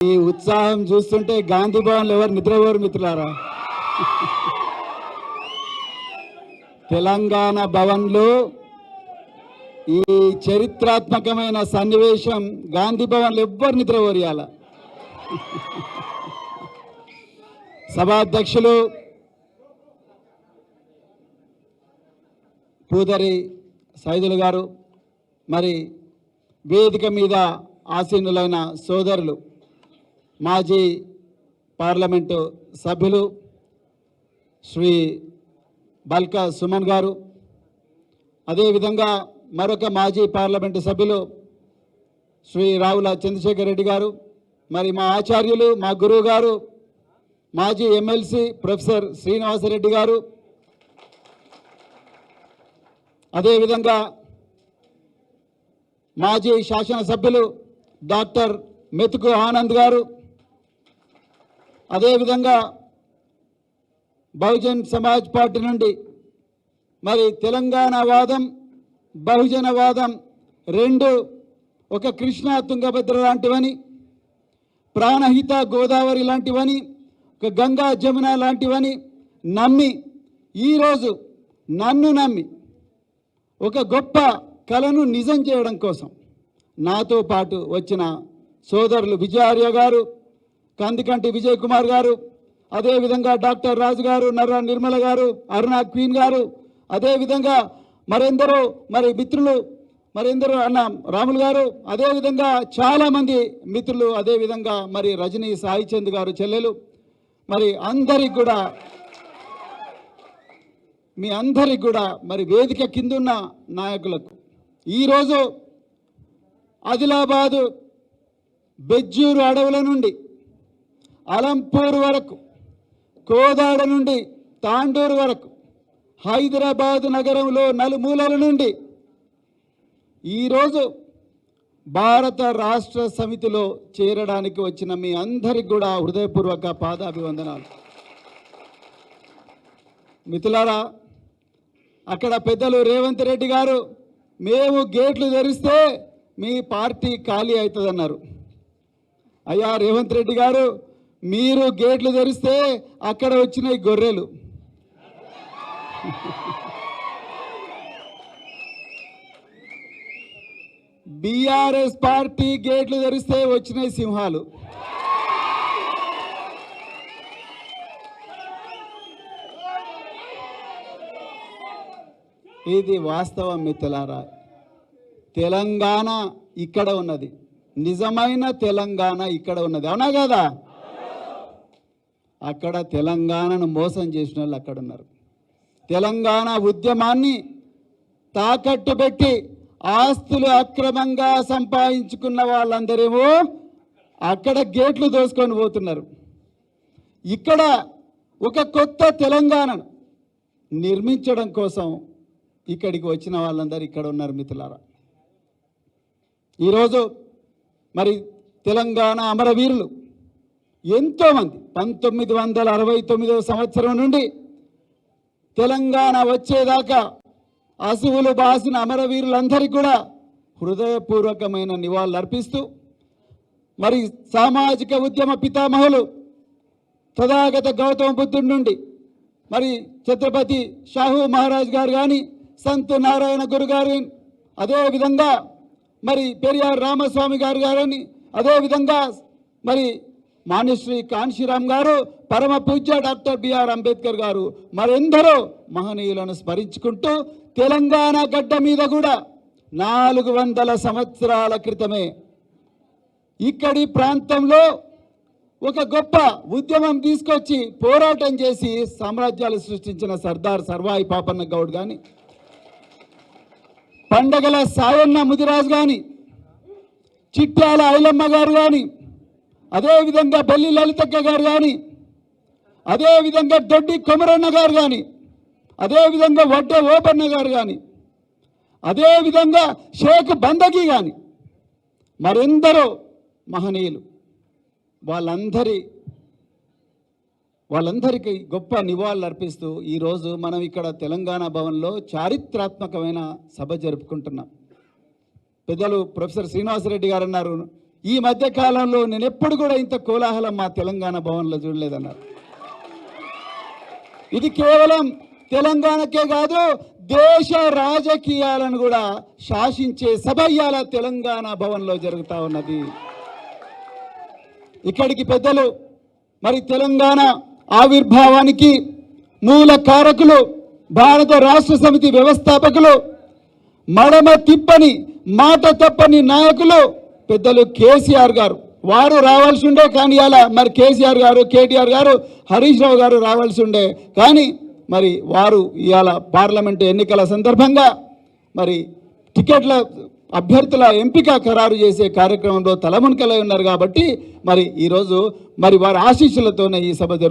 ఈ ఉత్సాహం చూస్తుంటే గాంధీ భవన్లో ఎవరు నిద్రపోరు మిత్రులారా? తెలంగాణ భవన్లో ఈ చరిత్రాత్మకమైన సన్నివేశం గాంధీ భవన్లో ఎవ్వరు నిద్రపోరియాల సభాధ్యక్షులు పూదరి సైదులు గారు మరి వేదిక మీద ఆసీనులైన సోదరులు మాజీ పార్లమెంటు సభ్యులు శ్రీ బల్కా సుమన్ గారు. అదేవిధంగా మరొక మాజీ పార్లమెంటు సభ్యులు శ్రీ రావుల చంద్రశేఖర్ రెడ్డి గారు. మరి మా ఆచార్యులు మా గురువు గారు మాజీ ఎమ్మెల్సీ ప్రొఫెసర్ శ్రీనివాసరెడ్డి గారు. అదేవిధంగా మాజీ శాసనసభ్యులు డాక్టర్ మెతుకు ఆనంద్ గారు. అదేవిధంగా బహుజన్ సమాజ్ పార్టీ నుండి మరి తెలంగాణ వాదం బహుజన వాదం రెండు ఒక కృష్ణా తుంగభద్ర లాంటివని ప్రాణహిత గోదావరి లాంటివని ఒక గంగా జమున లాంటివని నమ్మి ఈరోజు నన్ను నమ్మి ఒక గొప్ప కళను నిజం చేయడం కోసం నాతో పాటు వచ్చిన సోదరులు విజయార్య గారు కందికంటి విజయ్ కుమార్ గారు అదేవిధంగా డాక్టర్ రాజు గారు నర్రా నిర్మల గారు అరుణ క్వీన్ గారు అదేవిధంగా మరెందరో మరి మిత్రులు మరెందరో అన్న రాములు గారు అదేవిధంగా చాలామంది మిత్రులు అదేవిధంగా మరి రజనీ సాయిచంద్ గారు చెల్లెలు. మరి అందరికి కూడా మీ అందరికి కూడా మరి వేదిక కిందున్న నాయకులకు ఈరోజు ఆదిలాబాదు బెజ్జూరు అడవుల నుండి అలంపూర్ వరకు కోదాడ నుండి తాండూరు వరకు హైదరాబాదు నగరంలో నలుమూలల నుండి ఈరోజు భారత రాష్ట్ర సమితిలో చేరడానికి వచ్చిన మీ అందరికి కూడా హృదయపూర్వక పాదాభివందనాలు. మిథులారా అక్కడ పెద్దలు రేవంత్ రెడ్డి గారు మేము గేట్లు తెరిస్తే మీ పార్టీ ఖాళీ అవుతుందన్నారు. అయ్యా రేవంత్ రెడ్డి గారు మీరు గేట్లు తెరిస్తే అక్కడ వచ్చినాయి గొర్రెలు. బీఆర్ఎస్ పార్టీ గేట్లు తెరిస్తే వచ్చినాయి సింహాలు. ఇది వాస్తవం మిత్రులారా. తెలంగాణ ఇక్కడ ఉన్నది. నిజమైన తెలంగాణ ఇక్కడ ఉన్నది. అవునా కదా? అక్కడ తెలంగాణను మోసం చేసిన వాళ్ళు అక్కడ ఉన్నారు. తెలంగాణ ఉద్యమాన్ని తాకట్టు పెట్టి ఆస్తులు అక్రమంగా సంపాదించుకున్న వాళ్ళందరేమో అక్కడ గేట్లు దోసుకొని పోతున్నారు. ఇక్కడ ఒక కొత్త తెలంగాణను నిర్మించడం కోసం ఇక్కడికి వచ్చిన వాళ్ళందరూ ఇక్కడ ఉన్నారు మిత్రులారా. ఈరోజు మరి తెలంగాణ అమరవీరులు ఎంతోమంది. పంతొమ్మిది వందల అరవై తొమ్మిదవ సంవత్సరం నుండి తెలంగాణ వచ్చేదాకా అసువులు బాసిన అమరవీరులందరికీ కూడా హృదయపూర్వకమైన నివాళులు అర్పిస్తూ మరి సామాజిక ఉద్యమ పితామహులు తథాగత గౌతమ బుద్ధుడి నుండి మరి ఛత్రపతి షాహు మహారాజ్ గారు కానీ సంత్ నారాయణ గురు గారు అదేవిధంగా మరి పెరియార్ రామస్వామి గారు గారని అదేవిధంగా మరి మాన్యశ్రీ కాంశీరామ్ గారు పరమ పూజ్య డాక్టర్ బిఆర్ అంబేద్కర్ గారు మరెందరో మహనీయులను స్మరించుకుంటూ తెలంగాణ గడ్డ మీద కూడా నాలుగు వందల సంవత్సరాల క్రితమే ఇక్కడి ప్రాంతంలో ఒక గొప్ప ఉద్యమం తీసుకొచ్చి పోరాటం చేసి సామ్రాజ్యాలు సృష్టించిన సర్దార్ సర్వాయి పాపన్న గౌడ్ కానీ పండగల సాయన్న ముదిరాజు కానీ చిట్యాల ఐలమ్మ గారు కానీ అదేవిధంగా బెల్లి లలితక్క గారు కానీ అదేవిధంగా దొడ్డి కొమరన్న గారు కానీ అదేవిధంగా వడ్డ ఓపన్న గారు కానీ అదేవిధంగా షేక్ బందకి కానీ మరెందరో మహనీయులు. వాళ్ళందరి వాళ్ళందరికీ గొప్ప నివాళులు అర్పిస్తూ ఈరోజు మనం ఇక్కడ తెలంగాణ భవన్లో చారిత్రాత్మకమైన సభ జరుపుకుంటున్నాం. పెద్దలు ప్రొఫెసర్ శ్రీనివాసరెడ్డి గారు అన్నారు ఈ మధ్య కాలంలో నేను ఎప్పుడు కూడా ఇంత కోలాహలం మా తెలంగాణ భవన్లో చూడలేదన్నారు. ఇది కేవలం తెలంగాణకే కాదు దేశ రాజకీయాలను కూడా శాసించే సభ ఇవాళ తెలంగాణ భవన్లో జరుగుతూ ఉన్నది. ఇక్కడికి పెద్దలు మరి తెలంగాణ ఆవిర్భావానికి మూల కారకులు భారత రాష్ట్ర సమితి వ్యవస్థాపకులు మడమ తిప్పని మాట తప్పని నాయకులు పెద్దలు కేసీఆర్ గారు. వారు రావాల్సి ఉండే కానీ అలా మరి కేసీఆర్ గారు కేటీఆర్ గారు హరీష్ రావు గారు రావాల్సి ఉండే కానీ మరి వారు ఇవాళ పార్లమెంటు ఎన్నికల సందర్భంగా మరి టికెట్ల అభ్యర్థుల ఎంపిక ఖరారు చేసే కార్యక్రమంలో తలమునకలై ఉన్నారు కాబట్టి మరి ఈరోజు మరి వారి ఆశీస్సులతోనే ఈ సభ